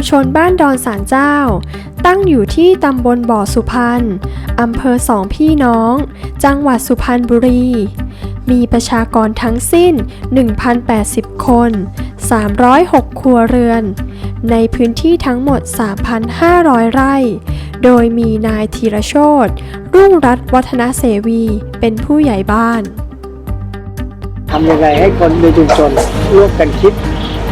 ชุมชนบ้านดอนสารเจ้า ตั้งอยู่ที่ตำบลบ่อสุพรรณอำเภอสองพี่น้อง จังหวัดสุพรรณบุรี มีประชากรทั้งสิ้น 1,080 คน 306 ครัวเรือน ในพื้นที่ทั้งหมด 3,500 ไร่ โดยมีนายธีรโชตรุ่งรัตวัฒนเสวีเป็นผู้ใหญ่บ้านทำยังไงให้คนในชุมชนร่วมกันคิด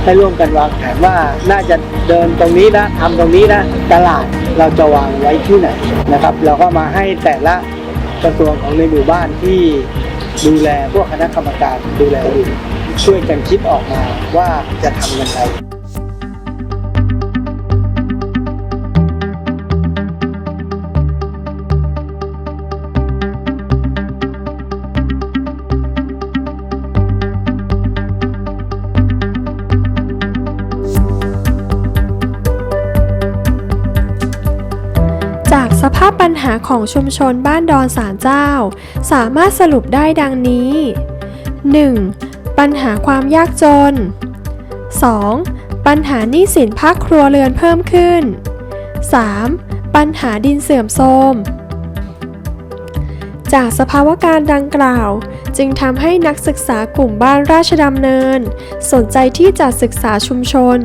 ให้ร่วมกันวางแผนว่าน่าจะเดินตรงนี้นะทำตรงนี้นะตลาดเราจะวางไว้ที่ไหนนะครับ เราก็มาให้แต่ละกระทรวงของในหมู่บ้านที่ดูแลพวกคณะกรรมการดูแลอยู่ช่วยกันคิดออกมาว่าจะทำยังไง ปัญหาของชุมชนบ้านดอนสารเจ้า สามารถสรุปได้ดังนี้ 1. ปัญหาความยากจน 2. ปัญหาหนี้สินภาคครัวเรือนเพิ่มขึ้น 3. ปัญหาดินเสื่อมโทรมจากสภาวะการดังกล่าว จึงทำให้นักศึกษากลุ่มบ้านราชดำเนิน สนใจที่จะศึกษาชุมชน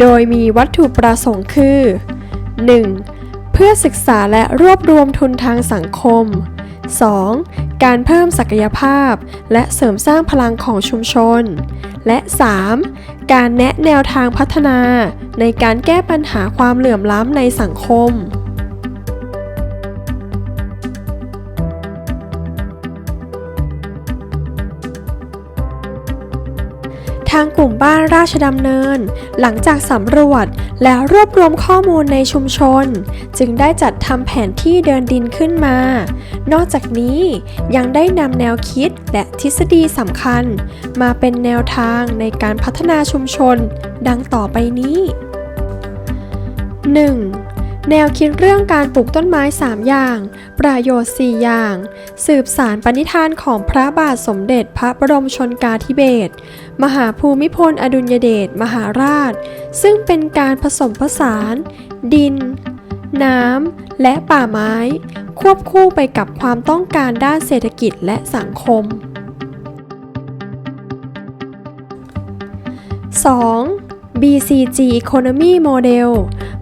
โดยมีวัตถุประสงค์คือ 1. เพื่อศึกษาและรวบรวมทุนทางสังคม 2. การเพิ่มศักยภาพ และเสริมสร้างพลังของชุมชน และ 3. การแนะแนวทางพัฒนา ในการแก้ปัญหาความเหลื่อมล้ำในสังคมางกลุ่มบ้านราชดำเนิน หลังจากสำรวจและรวบรวมข้อมูลในชุมชน จึงได้จัดทำแผนที่เดินดินขึ้นมา นอกจากนี้ยังได้นำแนวคิดและทฤษฎีสำคัญ มาเป็นแนวทางในการพัฒนาชุมชน ดังต่อไปนี้ 1. แนวคิดเรื่องการปลูกต้นไม้ 3 อย่าง ประโยชน์ 4 อย่าง สืบสารปณิธานของพระบาทสมเด็จพระบรมชนกาธิเบศร มหาภูมิพลอดุลยเดชมหาราช ซึ่งเป็นการผสมผสาน ดิน น้ำ และป่าไม้ ควบคู่ไปกับความต้องการด้านเศรษฐกิจและสังคม 2. BCG Economy Model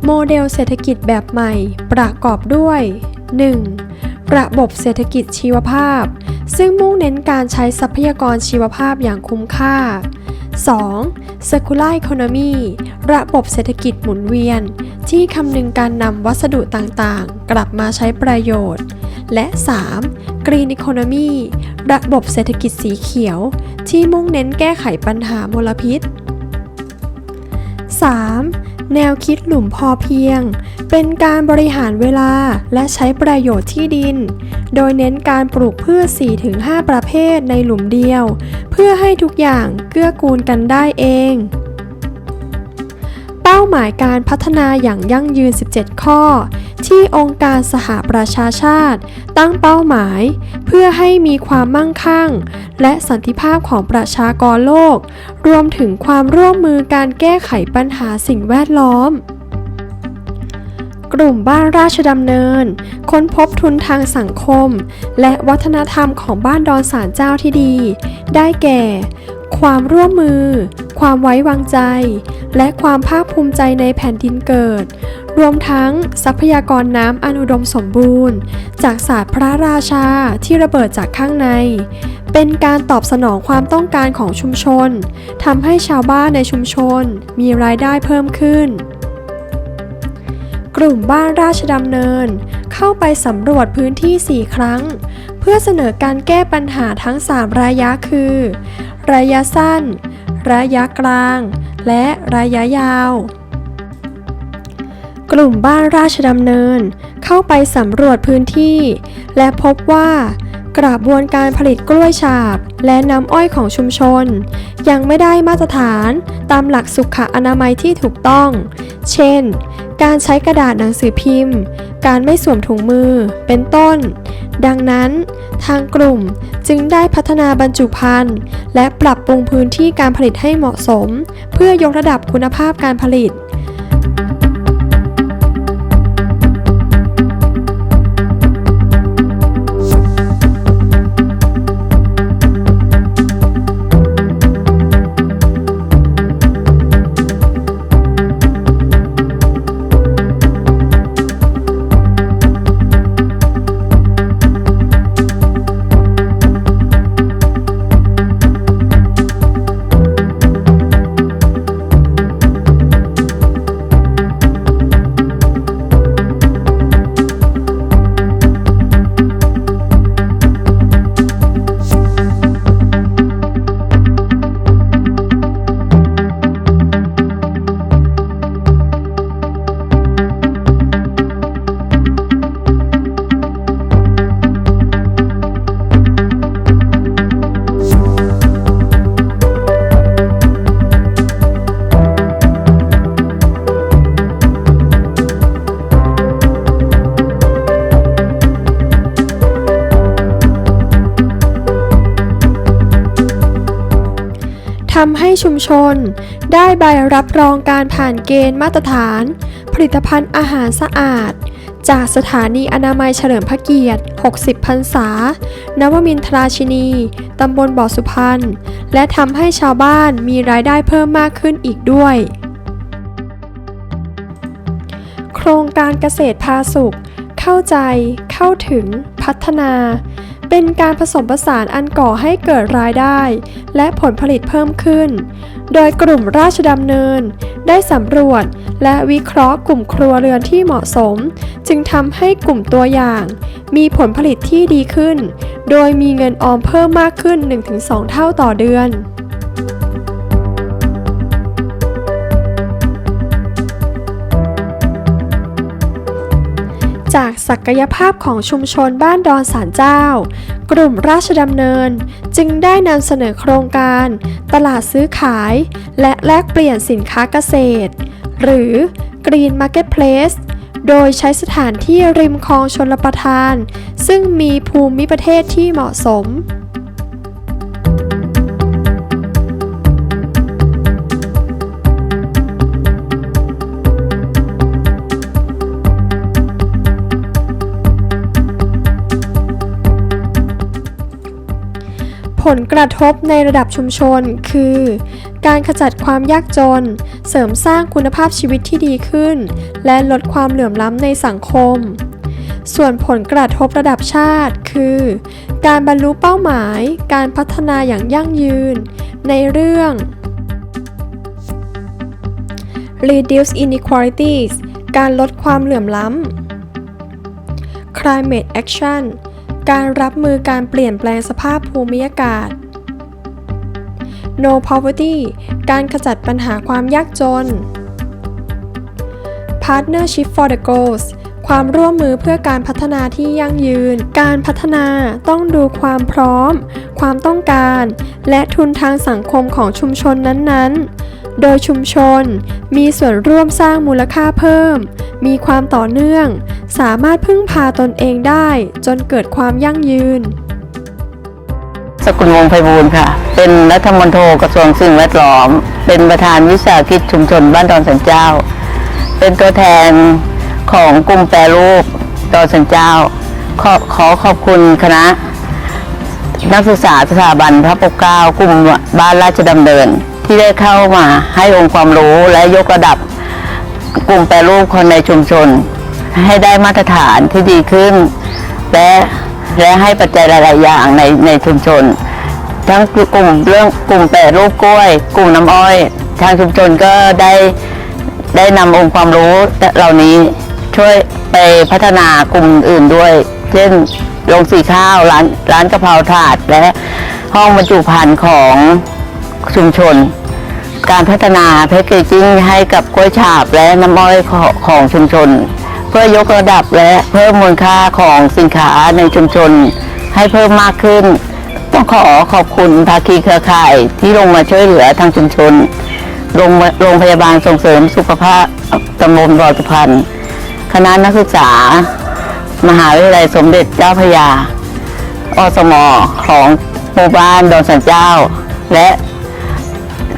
โมเดลเศรษฐกิจแบบใหม่ประกอบด้วย 1. ระบบเศรษฐกิจชีวภาพ ซึ่งมุ่งเน้นการใช้ทรัพยากรชีวภาพอย่างคุ้มค่า 2. Circular Economy ระบบเศรษฐกิจหมุนเวียน ที่คำนึงการนำวัสดุต่างๆ กลับมาใช้ประโยชน์ และ 3. Green Economy ระบบเศรษฐกิจสีเขียว ที่มุ่งเน้นแก้ไขปัญหามลพิษ 3. แนวคิดหลุมพอเพียง เป็นการบริหารเวลาและใช้ประโยชน์ที่ดิน โดยเน้นการปลูกพืช 4-5 ประเภทในหลุมเดียว เพื่อให้ทุกอย่างเกื้อกูลกันได้เองาหมายการพัฒนาอย่างยั่งยืน 17 ข้อ ที่องค์การสหประชาชาติ ตั้งเป้าหมาย เพื่อให้มีความมั่งคั่ง และสันติภาพของประชากรโลก รวมถึงความร่วมมือการแก้ไขปัญหาสิ่งแวดล้อมกลุ่มบ้านราชดำเนิน ค้นพบทุนทางสังคม และวัฒนธรรมของบ้านดอนสารเจ้าที่ดี ได้แก่ ความร่วมมือ ความไว้วางใจ และความภาคภูมิใจในแผ่นดินเกิด รวมทั้งทรัพยากรน้ำอันอุดมสมบูรณ์ จากศาสตร์พระราชาที่ระเบิดจากข้างใน เป็นการตอบสนองความต้องการของชุมชนทำให้ชาวบ้านในชุมชนมีรายได้เพิ่มขึ้น กลุ่มบ้านราชดำเนิน เข้าไปสำรวจพื้นที่ 4 ครั้ง เพื่อเสนอการแก้ปัญหาทั้ง 3 ระยะคือ ระยะสั้น ระยะกลาง และระยะยาว กลุ่มบ้านราชดำเนินเข้าไปสำรวจพื้นที่ และพบว่ากระบวนการผลิตกล้วยฉาบ และน้ำอ้อยของชุมชน ยังไม่ได้มาตรฐานตามหลักสุขอนามัยที่ถูกต้อง เช่น การใช้กระดาษหนังสือพิมพ์ การไม่สวมถุงมือ เป็นต้น ดังนั้น ทางกลุ่มจึงได้พัฒนาบรรจุภัณฑ์ และปรับปรุงพื้นที่การผลิตให้เหมาะสม เพื่อยกระดับคุณภาพการผลิตำให้ชุมชน ได้ใบรับรองการผ่านเกณฑ์มาตรฐาน ผลิตภัณฑ์อาหารสะอาด จากสถานีอนามัยเฉลิมพระเกียรติ 60 พรรษา นวมินทราชินี ตำบลบ่อสุพรรณ และทำให้ชาวบ้านมีรายได้เพิ่มมากขึ้นอีกด้วย โครงการเกษตรพาสุข เข้าใจ เข้าถึง พัฒนา เป็นการผสมผสานอันก่อให้เกิดรายได้ และผลผลิตเพิ่มขึ้น โดยกลุ่มราชดำเนิน ได้สำรวจและวิเคราะห์กลุ่มครัวเรือนที่เหมาะสม จึงทำให้กลุ่มตัวอย่าง มีผลผลิตที่ดีขึ้น โดยมีเงินออมเพิ่มมากขึ้น 1-2 เท่าต่อเดือน ศักยภาพของชุมชนบ้านดอนสารเจ้า กลุ่มราชดำเนิน จึงได้นำเสนอโครงการ ตลาดซื้อขาย และแลกเปลี่ยนสินค้าเกษตร หรือ Green Marketplace โดยใช้สถานที่ริมคลองชนประทาน ซึ่งมีภูมิประเทศที่เหมาะสม ผลกระทบในระดับชุมชน คือ การขจัดความยากจน เสริมสร้างคุณภาพชีวิตที่ดีขึ้น และลดความเหลื่อมล้ำในสังคม ส่วนผลกระทบระดับชาติ คือ การบรรลุเป้าหมาย การพัฒนาอย่างยั่งยืน ในเรื่อง reduce inequalities การลดความเหลื่อมล้ำ climate action การรับมือการเปลี่ยนแปลงสภาพภูมิอากาศ No poverty การขจัดปัญหาความยากจน Partnership for the goals ความร่วมมือเพื่อการพัฒนาที่ยั่งยืน การพัฒนาต้องดูความพร้อม ความต้องการ และทุนทางสังคมของชุมชนนั้นๆ โดยชุมชนมีส่วนร่วมสร้างมูลค่าเพิ่ม มีความต่อเนื่อง สามารถพึ่งพาตนเองได้ จนเกิดความยั่งยืน สกุลวงไพบูลค่ะ เป็นรัฐมนตรีกระทรวงสิ่งแวดล้อม เป็นประธานวิสาหกิจชุมชนบ้านดอนสันเจ้า เป็นตัวแทนของกลุ่มแปรรูปดอนสันเจ้า ขอขอขอบคุณคณะ นักศึกษาสถาบันพระปกเกล้ากลุ่มบ้านราชดำเนิน ที่ได้เข้ามาให้องค์ความรู้และยกระดับกลุ่มแปรรูปคนในชุมชน ให้ได้มาตรฐานที่ดีขึ้น และและให้ปัจจัยหลาย ๆ อย่างในในชุมชน ทั้งกลุ่มเรื่องกลุ่มแปรรูปกล้วย กลุ่มน้ำอ้อย ทางชุมชนก็ได้ได้นำองค์ความรู้เหล่านี้ช่วยไปพัฒนากลุ่มอื่นด้วย เช่นโรงสีข้าวร้านร้านกะเพราถาดและห้องบรรจุภัณฑ์ของ ชุมชน การพัฒนาแพคเกจิ้งให้กับกล้วยฉาบและน้ำอ้อยของชุมชน เพื่อยกระดับและเพิ่มมูลค่าของสินค้าในชุมชน ให้เพิ่มมากขึ้น ต้องขอขอบคุณภาคีเครือข่ายที่ลงมาช่วยเหลือทางชุมชนโรงโรงพยาบาลส่งเสริมสุขภาพตำบลบอสุพรรณคณะนักศึกษา มหาวิทยาลัยสมเด็จเจ้าพระยา อสมของหมู่บ้านดอนสันเจ้า และ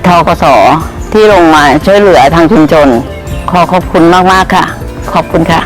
ทกสที่ลงมาช่วยเหลือทางชุมชน ขอขอบคุณมาก ๆ ค่ะ ขอบคุณค่ะ